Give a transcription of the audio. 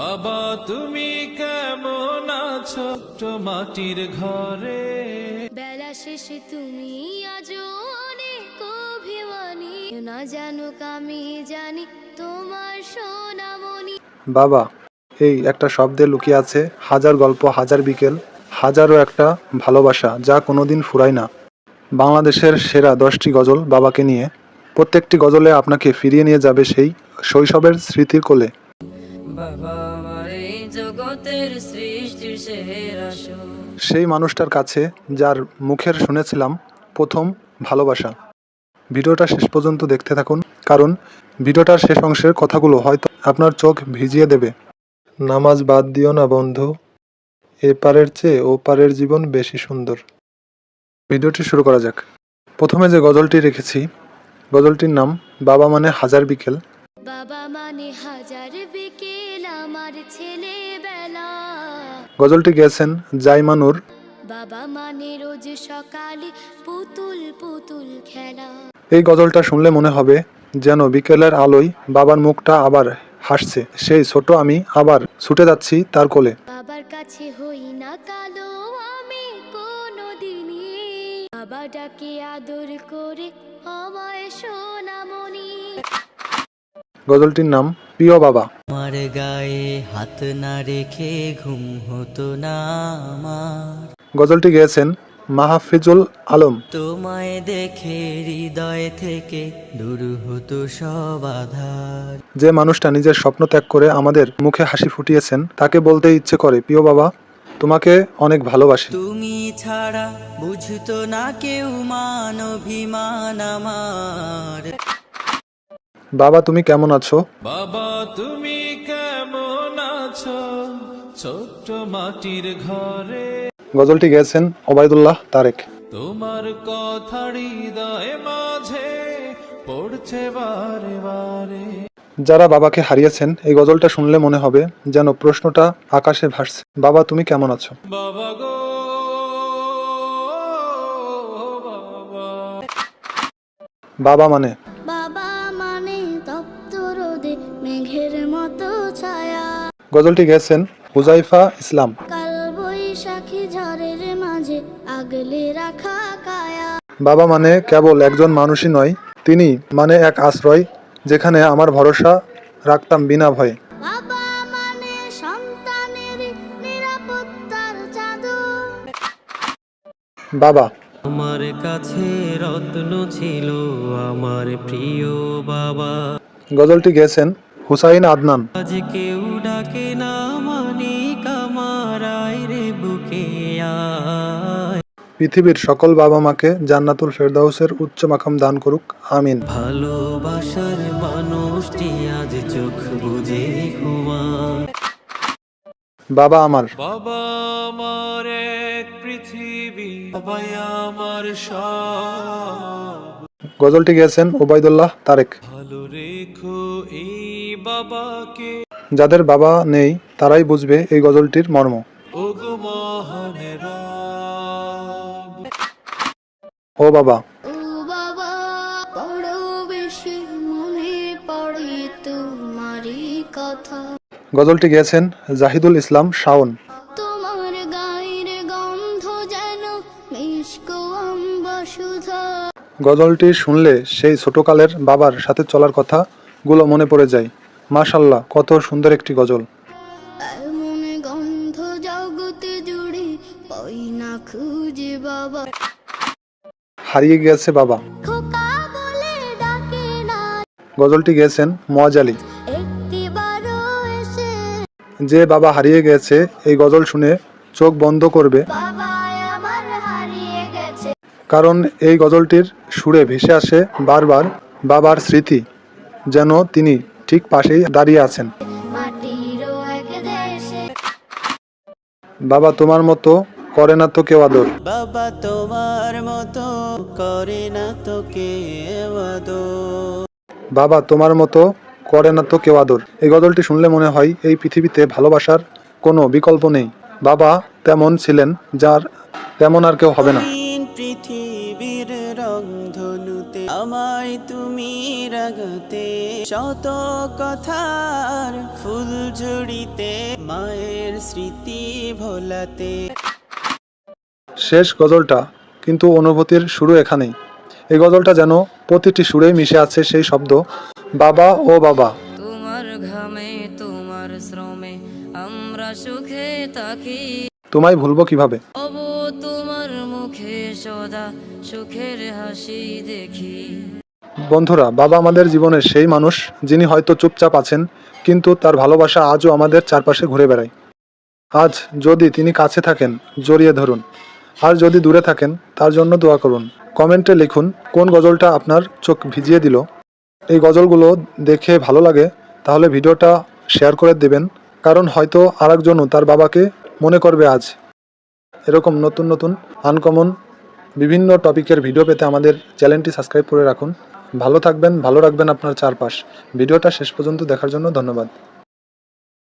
বাবা তুমি কেমন আছো? ছোট্ট মাটির ঘরে। বেলা শেষে তুমি আজও অনেক অভিমানী। না জানুক আমি জানি তোমার সোনামণি। বাবা এই একটা শব্দে লুকিয়ে আছে হাজার গল্প হাজার বিকেল হাজারো একটা ভালোবাসা যা কোনোদিন ফুরায় না। বাংলাদেশের সেরা দশটি গজল বাবাকে নিয়ে প্রত্যেকটি গজলে আপনাকে ফিরিয়ে নিয়ে যাবে সেই শৈশবের স্মৃতির কোলে। বাবা সেই মানুষটার কাছে যার মুখের শুনেছিলাম প্রথম ভালোবাসা। ভিডিওটা শেষ পর্যন্ত দেখতে থাকুন, কারণ ভিডিওটার শেষ অংশের কথাগুলো হয়তো আপনার চোখ ভিজিয়ে দেবে। নামাজ বাদ দিও না বন্ধু এপারের চেয়ে ওপারের জীবন বেশি সুন্দর। ভিডিওটি শুরু করা যাক। প্রথমে যে গজলটি রেখেছি, গজলটির নাম বাবা মানে হাজার বিকেল। বাবা মানে হাজার বিকেল আমার ছেলেবেলা। গজলটি গেছেন জাইমানুর। বাবা মানে রোজ সকালে পুতুল পুতুল খেলা। এই গজলটা শুনলে মনে হবে যেন বিকেলের আলোয় বাবার মুখটা আবার হাসছে। সেই ছোট আমি আবার ছুটে যাচ্ছি তার কোলে। বাবার কাছে হই না কালো আমি কোনো দিনই বাবা ডাকে আদর করে আমায় সোনামণি। গজলটির নাম প্রিয় বাবা। আমার গায়ে হাত না রেখে ঘুম হতো না আমার। গজলটি গেয়েছেন মাহফিজুল আলম। তোমায় দেখে হৃদয় থেকে দূর হতো সব আধার। যে মানুষটা নিজের স্বপ্ন ত্যাগ করে আমাদের মুখে হাসি ফুটিয়েছেন তাকে বলতে ইচ্ছে করে প্রিয় বাবা তোমাকে অনেক ভালোবাসি। তুমি ছাড়া বুঝতো না কেউ মান অভিমান আমার। বাবা তুমি কেমন আছো? বাবা তুমি কেমন আছো? ছোট্ট মাটির ঘরে। গজলটি গেয়েছেন ওবায়দুল্লাহ তারেক। তোমার কথা হৃদয় মাঝে পড়ছে বারে বারে। যারা বাবাকে হারিয়েছেন এই গজলটা শুনলে মনে হবে যেন প্রশ্নটা আকাশে ভাসছে। বাবা তুমি কেমন আছো? বাবা গো বাবা মানে? তপ্ত রোদে মেঘের মতো ছায়া। গজলটি গেছেন হুজাইফা ইসলাম। কাল বৈশাখী ঝড়ের মাঝে আগলে রাখা কায়া। বাবা মানে কেবল একজন মানুষই নয় তিনি মানে এক আশ্রয় যেখানে আমার ভরসা রাখতাম বিনা ভয়ে। বাবা মানে সন্তানের নিরাপত্তার চাদর। বাবা আমার কাছে রত্ন ছিল আমার প্রিয় বাবা। গজলটি গেছেন হুসাইন আদনান। আজ কেউ ডাকে না মানিক আমার রে বুকে পৃথিবীর সকল বাবা মাকে জান্নাতুল ফেরদাউসের উচ্চ মাকাম দান করুক আমিন। ভালোবাসার মানুষটি আজ চোখ বুঝে ঘুমায়। বাবা আমার। বাবা আমার গজলটি গেয়েছেন ওবায়দুল্লাহ তারেক। ভালো রেখো এই বাবাকে। যাদের বাবা নেই তারাই বুঝবে এই গজলটির মর্ম। ওগো মহানের রব। ও বাবা। ও বাবা বড় বেশি মনে পড়ে তোমারই কথা। গজলটি গেয়েছেন জাহিদুল ইসলাম শাওন। গজলটি শুনলে সেই ছোটকালের বাবার সাথে চলার কথা গুলো মনে পড়ে যায়। মাশাল্লাহ কত সুন্দর একটি গজল। হারিয়ে গেছে বাবা। গজলটি গেয়েছেন মোয়াজ আলী। যে বাবা হারিয়ে গেছে এই গজল শুনে চোখ বন্ধ করবে। কারণ এই গজলটির সুরে ভেসে আসে বারবার বাবার স্মৃতি যেন তিনি ঠিক পাশেই দাঁড়িয়ে আছেন। বাবা তোমার মতো করে না তো কেউ আদর। বাবা তোমার মতো করে না তোকে আদর। বাবা তোমার মতো করে না তো কেউ আদর। এই গজলটি শুনলে মনে হয় এই পৃথিবীতে ভালোবাসার কোনো বিকল্প নেই। বাবা তেমন ছিলেন যার তেমন আর কেউ হবে না। পৃথিবীর রংধনুতে আমায় তুমি রাগাতে। শত কথার ফুল ঝুড়িতে মায়ের স্মৃতি ভোলাতে। শেষ গজলটা কিন্তু অনুভূতির শুরু এখানেই। এই গজলটা যেন প্রতিটি সুরেই মিশে আছে সেই শব্দ বাবা ও বাবা। তোমার ঘামে তোমার শ্রমে আমরা সুখে থাকি। তোমায় ভুলবো কীভাবে? বন্ধুরা, বাবা আমাদের জীবনের সেই মানুষ যিনি হয়তো চুপচাপ আছেন, কিন্তু তার ভালোবাসা আজও আমাদের চারপাশে ঘুরে বেড়ায়। আজ যদি তিনি কাছে থাকেন, জড়িয়ে ধরুন। আর যদি দূরে থাকেন, তার জন্য দোয়া করুন। কমেন্টে লিখুন, কোন গজলটা আপনার চোখ ভিজিয়ে দিল? এই গজলগুলো দেখে ভালো লাগে, তাহলে ভিডিওটা শেয়ার করে দেবেন, কারণ হয়তো আরেকজনও তার বাবাকে মনে করবে আজ। এরকম নতুন নতুন আনকমন বিভিন্ন টপিকের ভিডিও পেতে আমাদের চ্যানেলটি সাবস্ক্রাইব করে রাখুন। ভালো থাকবেন, ভালো রাখবেন আপনার চারপাশ। ভিডিওটা শেষ পর্যন্ত দেখার জন্য ধন্যবাদ।